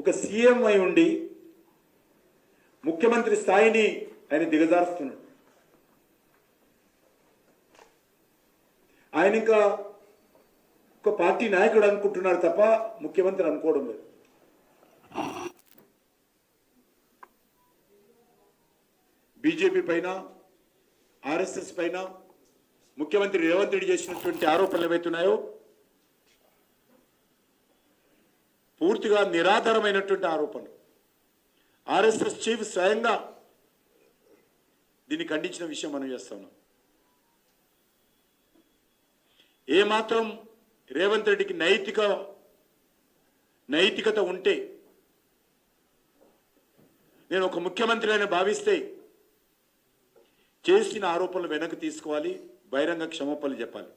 ఒక సీఎం అయి ఉండి ముఖ్యమంత్రి స్థాయిని ఆయన దిగజారుస్తున్నాడు. ఆయన ఇంకా ఒక పార్టీ నాయకుడు అనుకుంటున్నారు తప్ప ముఖ్యమంత్రి అనుకోవడం లేదు. బీజేపీ పైన ఆర్ఎస్ఎస్ పైన ముఖ్యమంత్రి రేవంత్ రెడ్డి చేసినటువంటి ఆరోపణలు ఏవైతున్నాయో పూర్తిగా నిరాధారమైనటువంటి ఆరోపణలు. ఆర్ఎస్ఎస్ చీఫ్ స్వయంగా దీన్ని ఖండించిన విషయం మనం చేస్తున్నాం ఏమాత్రం రేవంత్ రెడ్డికి నైతిక నైతికత ఉంటే నేను ఒక ముఖ్యమంత్రి అని భావిస్తే చేసిన ఆరోపణలు వెనక్కి తీసుకోవాలి బహిరంగ క్షమాపణలు చెప్పాలి.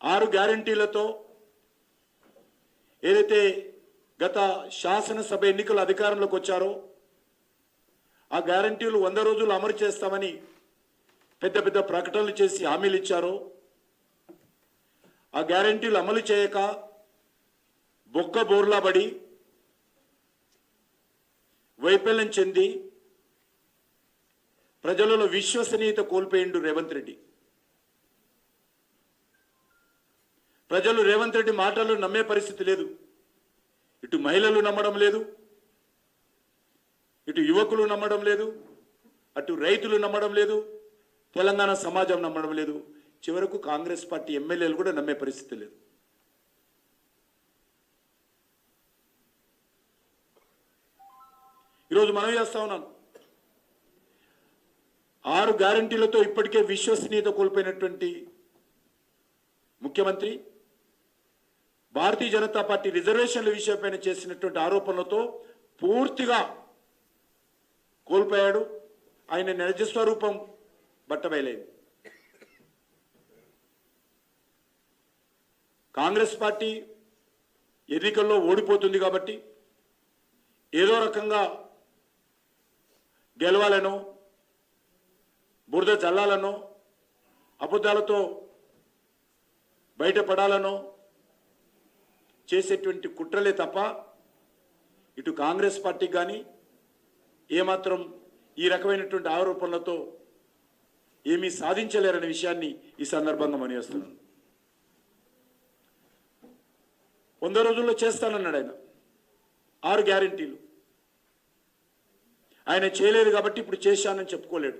ఆరు గ్యారంటీలతో ఏదైతే గత శాసనసభ ఎన్నికల అధికారంలోకి వచ్చారో ఆ గ్యారంటీలు వంద రోజులు అమలు చేస్తామని పెద్ద పెద్ద ప్రకటనలు చేసి హామీలు ఇచ్చారో ఆ గ్యారంటీలు అమలు చేయక బొక్క బోర్లాబడి వైఫల్యం చెంది ప్రజలలో విశ్వసనీయత కోల్పోయిండు రేవంత్ రెడ్డి. ప్రజలు రేవంత్ రెడ్డి మాటలు నమ్మే పరిస్థితి లేదు. ఇటు మహిళలు నమ్మడం లేదు. ఇటు యువకులు నమ్మడం లేదు. అటు రైతులు నమ్మడం లేదు. తెలంగాణ సమాజం నమ్మడం లేదు. చివరకు కాంగ్రెస్ పార్టీ ఎమ్మెల్యేలు కూడా నమ్మే పరిస్థితి లేదు. ఈరోజు మనం చేస్తా ఉన్నాం. ఆరు గ్యారంటీలతో ఇప్పటికే విశ్వసనీయత కోల్పోయినటువంటి ముఖ్యమంత్రి భారతీయ జనతా పార్టీ రిజర్వేషన్ల విషయంపైన చేసినటువంటి ఆరోపణలతో పూర్తిగా కోల్పోయాడు. ఆయన నిజస్వరూపం బట్టబయలేదు. కాంగ్రెస్ పార్టీ ఎన్నికల్లో ఓడిపోతుంది కాబట్టి ఏదో రకంగా గెలవాలనో బురద చల్లాలనో అబద్ధాలతో బయటపడాలనో చేసేటువంటి కుట్రలే తప్ప ఇటు కాంగ్రెస్ పార్టీకి కానీ ఏమాత్రం ఈ రకమైనటువంటి ఆరోపణలతో ఏమీ సాధించలేరనే విషయాన్ని ఈ సందర్భంగా మనిస్తున్నాను వంద రోజుల్లో చేస్తానన్నాడు ఆయన. ఆరు గ్యారంటీలు. ఆయన చేయలేదు కాబట్టి ఇప్పుడు చేశానని చెప్పుకోలేడు.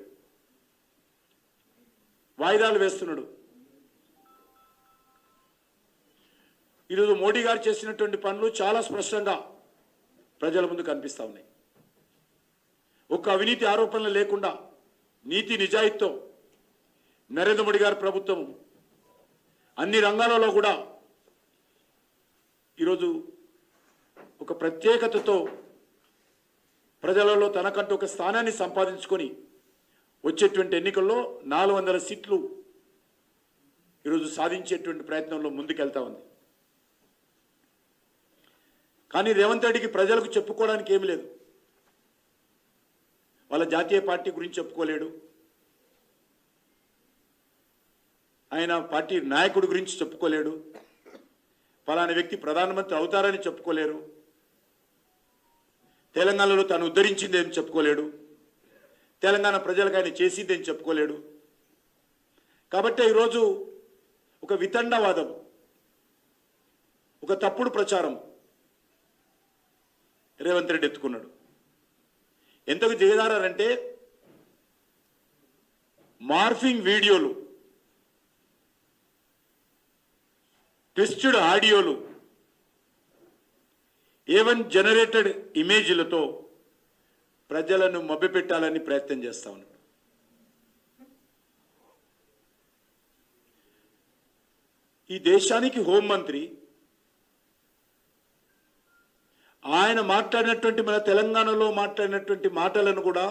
వాయిదాలు వేస్తున్నాడు. ఈరోజు మోడీ గారు చేసినటువంటి పనులు చాలా స్పష్టంగా ప్రజల ముందు కనిపిస్తూ ఉన్నాయి. ఒక్క అవినీతి ఆరోపణలు లేకుండా నీతి నిజాయితీతో నరేంద్ర మోడీ గారి ప్రభుత్వం అన్ని రంగాలలో కూడా ఈరోజు ఒక ప్రత్యేకతతో ప్రజలలో తనకంటూ ఒక స్థానాన్ని సంపాదించుకొని వచ్చేటువంటి ఎన్నికల్లో నాలుగు వందల సీట్లు ఈరోజు సాధించేటువంటి ప్రయత్నంలో ముందుకెళ్తా ఉంది. కానీ రేవంత్ రెడ్డికి ప్రజలకు చెప్పుకోవడానికి ఏమి లేదు. వాళ్ళ జాతీయ పార్టీ గురించి చెప్పుకోలేడు. ఆయన పార్టీ నాయకుడి గురించి చెప్పుకోలేడు. ఫలానా వ్యక్తి ప్రధానమంత్రి అవుతారని చెప్పుకోలేరు. తెలంగాణలో తాను ఉద్ధరించిందేం చెప్పుకోలేడు. తెలంగాణ ప్రజలకు ఆయన చేసిందేం చెప్పుకోలేడు. కాబట్టి ఈరోజు ఒక వితండవాదం ఒక తప్పుడు ప్రచారం రేవంత్ రెడ్డి ఎత్తుకున్నాడు. ఎంతకు దిగజారంటే మార్ఫింగ్ వీడియోలు ట్విస్టెడ్ ఆడియోలు ఏవన్ జనరేటెడ్ ఇమేజ్లతో ప్రజలను మభ్యపెట్టాలని ప్రయత్నం చేస్తా ఉన్నాడు. ఈ దేశానికి హోంమంత్రి ఆయన మాట్లాడినటువంటి మన తెలంగాణలో మాట్లాడినటువంటి మాటలను కూడా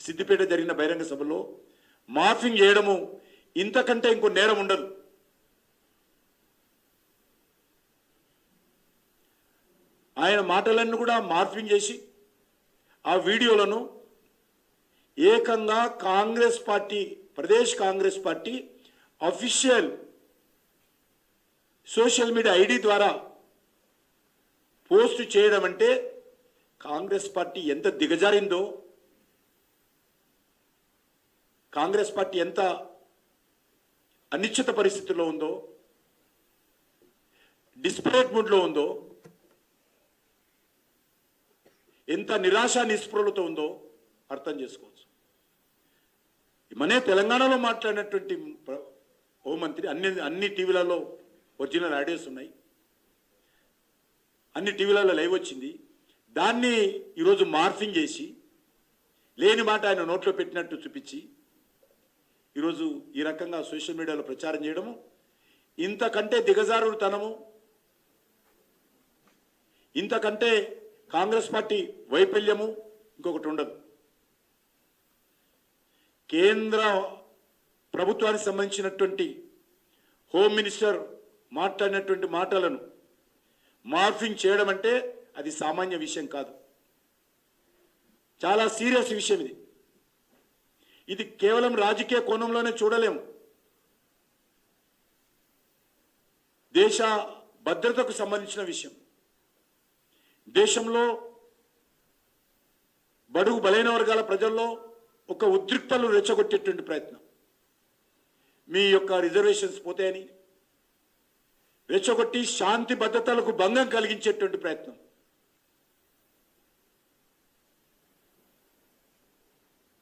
సిద్దిపేట జరిగిన బహిరంగ సభలో మార్ఫింగ్ చేయడము ఇంతకంటే ఇంకో నేరం ఉండదు. ఆయన మాటలన్నీ కూడా మార్ఫింగ్ చేసి ఆ వీడియోలను ఏకంగా Congress party Pradesh Congress party official social media ID ద్వారా పోస్ట్ చేయడం అంటే కాంగ్రెస్ పార్టీ ఎంత దిగజారిందో కాంగ్రెస్ పార్టీ ఎంత అనిశ్చిత పరిస్థితుల్లో ఉందో డిస్పరేట్ మూడ్లో ఉందో ఎంత నిరాశ నిస్పృహలతో ఉందో అర్థం చేసుకోవచ్చు. మనే తెలంగాణలో మాట్లాడినటువంటి హోంమంత్రి అన్ని అన్ని టీవీలలో ఒరిజినల్ ఆడియోస్ ఉన్నాయి. అన్ని టీవీలలో లైవ్ వచ్చింది. దాన్ని ఈరోజు మార్ఫింగ్ చేసి లేని మాట ఆయన నోట్లో పెట్టినట్టు చూపించి ఈరోజు ఈ రకంగా సోషల్ మీడియాలో ప్రచారం చేయడము ఇంతకంటే దిగజారుతనము ఇంతకంటే కాంగ్రెస్ పార్టీ వైఫల్యము ఇంకొకటి ఉండదు. కేంద్ర ప్రభుత్వానికి సంబంధించినటువంటి హోమ్ మినిస్టర్ మాట్లాడినటువంటి మాటలను మార్ఫింగ్ చేయడం అంటే అది సామాన్య విషయం కాదు. చాలా సీరియస్ విషయం ఇది. ఇది కేవలం రాజకీయ కోణంలోనే చూడలేము. దేశ భద్రతకు సంబంధించిన విషయం. దేశంలో బడుగు బలైన వర్గాల ప్రజల్లో ఒక ఉద్రిక్తలు రెచ్చగొట్టేటువంటి ప్రయత్నం. మీ యొక్క రిజర్వేషన్స్ పోతాయని రెచ్చగొట్టి శాంతి భద్రతలకు భంగం కలిగించేటువంటి ప్రయత్నం.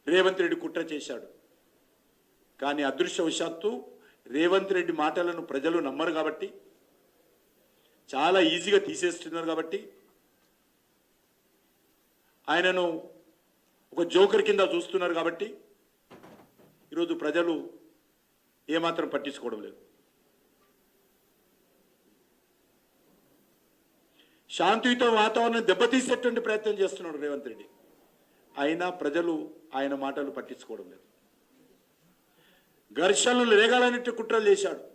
రేవంత్ రెడ్డి కుట్ర చేశాడు. కానీ అదృష్టవశాత్తు రేవంత్ రెడ్డి మాటలను ప్రజలు నమ్మరు కాబట్టి చాలా ఈజీగా తీసేస్తున్నారు కాబట్టి ఆయనను ఒక జోకర్ కింద చూస్తున్నారు కాబట్టి ఈరోజు ప్రజలు ఏమాత్రం పట్టించుకోవడం లేదు. శాంతియుత వాతావరణం దెబ్బతీసేటువంటి ప్రయత్నం చేస్తున్నాడు రేవంత్ రెడ్డి. అయినా ప్రజలు ఆయన మాటలు పట్టించుకోవడం లేదు. ఘర్షణలు రేగాలనేట్టు కుట్రలు చేశాడు.